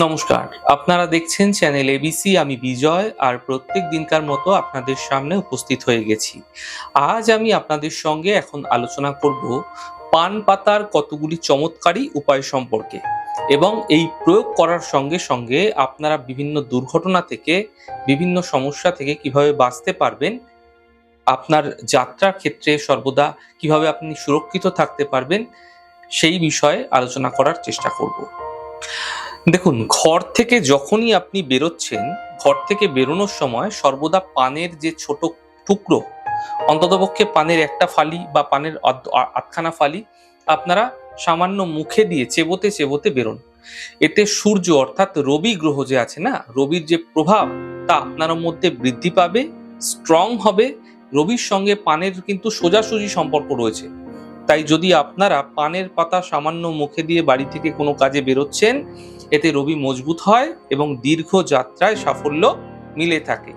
নমস্কার, আপনারা দেখছেন চ্যানেল এবিসি আমি বিজয়, আর প্রত্যেক দিনকার মতো আপনাদের সামনে উপস্থিত হয়ে গেছি। আজ আমি আপনাদের সঙ্গে এখন আলোচনা করব পান পাতার কতগুলি চমৎকারী উপায় সম্পর্কে এবং এই প্রয়োগ করার সঙ্গে সঙ্গে আপনারা বিভিন্ন দুর্ঘটনা থেকে, বিভিন্ন সমস্যা থেকে কীভাবে বাঁচতে পারবেন, আপনার যাত্রার ক্ষেত্রে সর্বদা কীভাবে আপনি সুরক্ষিত থাকতে পারবেন, সেই বিষয়ে আলোচনা করার চেষ্টা করব। দেখুন, ঘর থেকে যখনই আপনি বেরোচ্ছেন, ঘর থেকে বেরোনোর সময় সর্বদা পানের যে ছোট টুকরো, অন্ততপক্ষে পানের একটা ফালি বা পানের অর্ধ- আ- আধখানা ফালি, আপনারা সামান্য মুখে দিয়ে চেবোতে চেবোতে বেরোন। এতে সূর্য অর্থাৎ রবি গ্রহ যে আছে না, রবির যে প্রভাব, তা আপনার মধ্যে বৃদ্ধি পাবে স্ট্রং হবে, রবির সঙ্গে পানের কিন্তু সোজাসুজি সম্পর্ক রয়েছে। তাই যদি আপনারা পানের পাতা সামান্য মুখে দিয়ে বাড়ি থেকে কোনো কাজে বেরোচ্ছেন এতে রবি মজবুত হয় এবং দীর্ঘ যাত্রায় সাফল্য মিলে থাকে।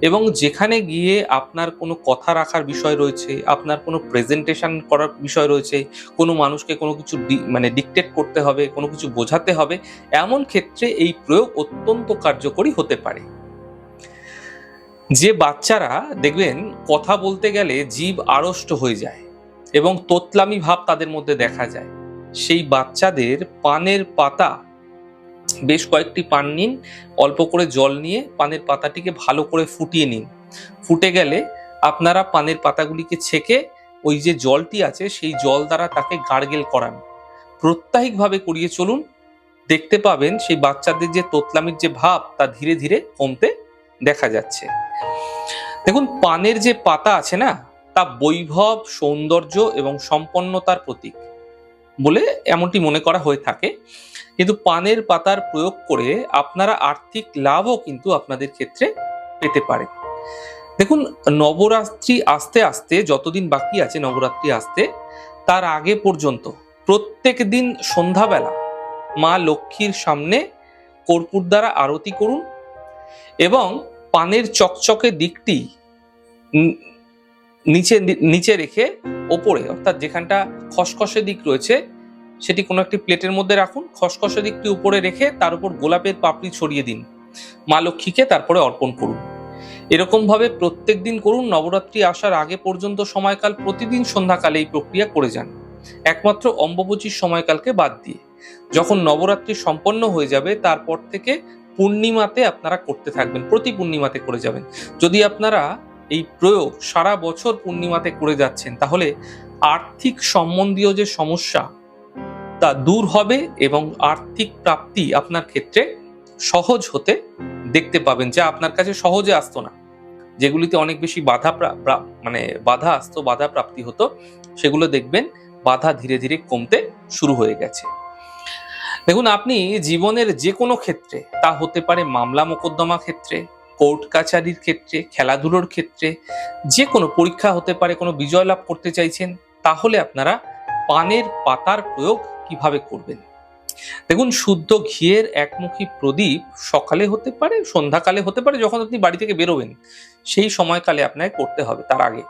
এবং যেখানে গিয়ে আপনার কোনো কথা রাখার বিষয় রয়েছে, আপনার কোনো প্রেজেন্টেশন করার বিষয় রয়েছে, কোনো মানুষকে কোনো কিছু মানে ডিকটেট করতে হবে, কোনো কিছু বোঝাতে হবে, এমন ক্ষেত্রে এই প্রয়োগ অত্যন্ত কার্যকরী হতে পারে। যে বাচ্চারা, দেখবেন, কথা বলতে গেলে জীব আড়ষ্ট হয়ে যায় এবং তোতলামি ভাব তাদের মধ্যে দেখা যায়। সেই বাচ্চাদের পানের পাতা বেশ কয়েকটি পান নিন, অল্প করে জল নিয়ে পানের পাতাটিকে ভালো করে ফুটিয়ে নিন। ফুটে গেলে আপনারা পানের পাতাগুলিকে ছেঁকে ওই যে জলটি আছে সেই জল দ্বারা তাকে গার্গেল করান। প্রত্যাহিকভাবে করিয়ে চলুন, দেখতে পাবেন সেই বাচ্চাদের যে তোতলামির যে ভাব তা ধীরে ধীরে কমতে দেখা যাচ্ছে। দেখুন, পানের যে পাতা আছে না, তা বৈভব, সৌন্দর্য এবং সম্পন্নতার প্রতীক। বলে এমনটি মনে করা হয়ে থাকে। কিন্তু পানের পাতার প্রয়োগ করে আপনারা আর্থিক লাভও কিন্তু আপনাদের ক্ষেত্রে পেতে পারেন। দেখুন, নবরাত্রি আস্তে আস্তে যতদিন বাকি আছে, নবরাত্রি আসতে, তার আগে পর্যন্ত প্রত্যেক দিন সন্ধ্যাবেলা মা লক্ষ্মীর সামনে কর্পূর দ্বারা আরতি করুন এবং পানের চকচকে দিকটি নিচে নিচে রেখে ওপরে, অর্থাৎ যেখানটা খসখসে দিক রয়েছে, সেটি কোনো একটি প্লেটের মধ্যে রাখুন। খসখসে দিকটি উপরে রেখে তার উপর গোলাপের পাপড়ি ছড়িয়ে দিন। মা লক্ষ্মীকে তারপরে অর্পণ করুন। এরকম ভাবে প্রত্যেক দিন করুন। নবরাত্রি আসার আগে পর্যন্ত সময়কাল প্রতিদিন সন্ধ্যাকালে এই প্রক্রিয়া করে যান। একমাত্র অম্বুবচীর সময়কালকে বাদ দিয়ে। যখন নবরাত্রি সম্পন্ন হয়ে যাবে, তারপর থেকে পূর্ণিমাতে আপনারা করতে থাকবেন। প্রতি পূর্ণিমাতে করে যাবেন। যদি আপনারা এই প্রয়োগ সারা বছর পূর্ণিমাতে করে যাচ্ছেন, তাহলে আর্থিক সম্বন্ধীয় যে সমস্যা, তা দূর হবে এবং আর্থিক প্রাপ্তি আপনার ক্ষেত্রে সহজ হতে দেখতে পাবেন, যা আপনার কাছে সহজে আসতো না। যেগুলিতে অনেক বেশি বাধা মানে বাধা আসতো, বাধা প্রাপ্তি হতো, সেগুলো দেখবেন বাধা ধীরে ধীরে কমতে শুরু হয়ে গেছে। দেখুন, আপনি জীবনের যে কোনো ক্ষেত্রে, তা হতে পারে মামলা মোকদ্দমা ক্ষেত্রে কোর্ট কাছারির ক্ষেত্রে, খেলাধুলোর ক্ষেত্রে যে কোনো পরীক্ষা হতে পারে, কোনো বিজয় লাভ করতে চাইছেন, তাহলে আপনারা পানের পাতার প্রয়োগ কীভাবে করবেন? দেখুন, শুদ্ধ ঘিয়ের একমুখী প্রদীপ সকালে হতে পারে, সন্ধ্যাকালে হতে পারে, যখন আপনি বাড়ি থেকে বেরোবেন, সেই সময়কালে আপনাকে করতে হবে, তার আগে।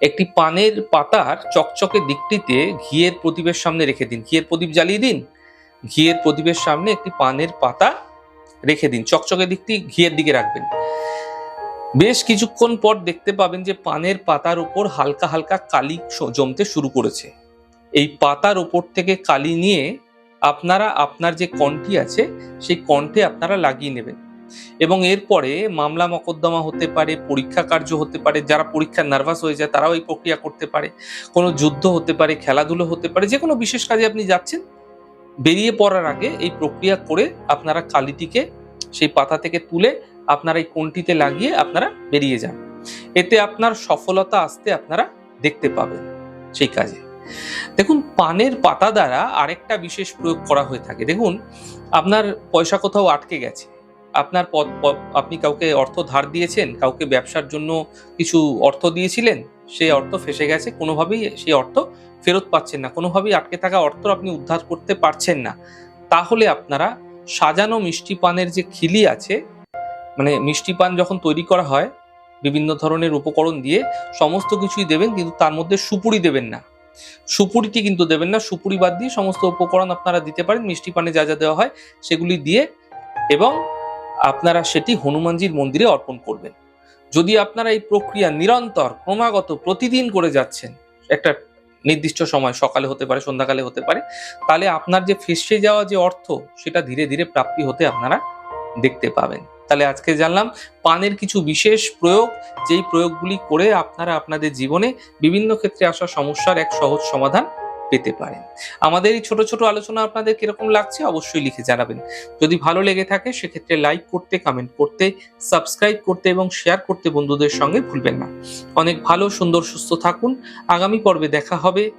একটি পানের পাতার চকচকে দিকটিতে ঘিয়ের প্রদীপের সামনে রেখে দিন, ঘিয়ের প্রদীপ জ্বালিয়ে দিন, ঘিয়ের প্রদীপের সামনে একটি পানের পাতা রেখে দিন, চকচকে দিকটি ঘিয়ের দিকে রাখবেন। বেশ কিছুক্ষণ পর দেখতে পাবেন যে পানের পাতার উপর হালকা হালকা কালি জমতে শুরু করেছে। এই পাতার উপর থেকে কালি নিয়ে আপনারা, আপনার যে কণ্ঠি আছে, সেই কণ্ঠে আপনারা লাগিয়ে নেবেন। এবং এরপরে মামলা মকদ্দমা হতে পারে, পরীক্ষা কার্য হতে পারে, যারা পরীক্ষা নার্ভাস হয়ে যায় তারাও এই প্রক্রিয়া করতে পারে। কোনো যুদ্ধ হতে পারে, খেলাধুলো হতে পারে, যে কোনো বিশেষ কাজে আপনি যাচ্ছেন বেরিয়ে পড়ার আগে এই প্রক্রিয়া করে আপনারা কালিটিকে সেই পাতা থেকে তুলে আপনারা এই কোনটিতে লাগিয়ে আপনারা বেরিয়ে যান। এতে আপনার সফলতা আসতে আপনারা দেখতে পাবেন সেই কাজে। দেখুন, পানের পাতা দ্বারা আরেকটা বিশেষ প্রয়োগ করা হয়ে থাকে। দেখুন, আপনার পয়সা কোথাও আটকে গেছে। আপনার পদ, আপনি কাউকে অর্থ ধার দিয়েছেন, কাউকে ব্যবসার জন্য কিছু অর্থ দিয়েছিলেন সেই অর্থ ফেসে গেছে, কোনোভাবেই সেই অর্থ ফেরত পাচ্ছেন না। কোনোভাবেই আটকে থাকা অর্থ আপনি উদ্ধার করতে পারছেন না। তাহলে আপনারা সাজানো মিষ্টি পানের যে খিলি আছে মানে মিষ্টি পান যখন তৈরি করা হয়, বিভিন্ন ধরনের উপকরণ দিয়ে সমস্ত কিছুই দেবেন, কিন্তু তার মধ্যে সুপুরি দেবেন না। সুপুরিটি কিন্তু দেবেন না, সুপুরি বাদ দিয়ে সমস্ত উপকরণ আপনারা দিতে পারেন, মিষ্টি পানে যা যা দেওয়া হয় সেগুলি দিয়ে এবং আপনারা সেটি হনুমানজির মন্দিরে অর্পণ করবেন। যদি আপনারা এই প্রক্রিয়া নিরন্তর, ক্রমাগত প্রতিদিন করে যাচ্ছেন, একটা নির্দিষ্ট সময়, সকালে হতে পারে, সন্ধ্যাকালে হতে পারে, তাহলে আপনার যে ফেসে যাওয়া যে অর্থ, সেটা ধীরে ধীরে প্রাপ্তি হতে আপনারা দেখতে পাবেন। তাহলে আজকে জানলাম, পানের কিছু বিশেষ প্রয়োগ, যেই প্রয়োগগুলি করে আপনারা আপনাদের জীবনে বিভিন্ন ক্ষেত্রে আসা সমস্যার এক সহজ সমাধান পেতে পারেন। আমাদের এই ছোট ছোট আলোচনা আপনাদের কীরকম লাগছে অবশ্যই লিখে জানাবেন। যদি ভালো লেগে থাকে সেক্ষেত্রে লাইক করতে কমেন্ট করতে সাবস্ক্রাইব করতে এবং শেয়ার করতে বন্ধুদের সঙ্গে ভুলবেন না। অনেক ভালো, সুন্দর, সুস্থ থাকুন। আগামী পর্বে দেখা হবে।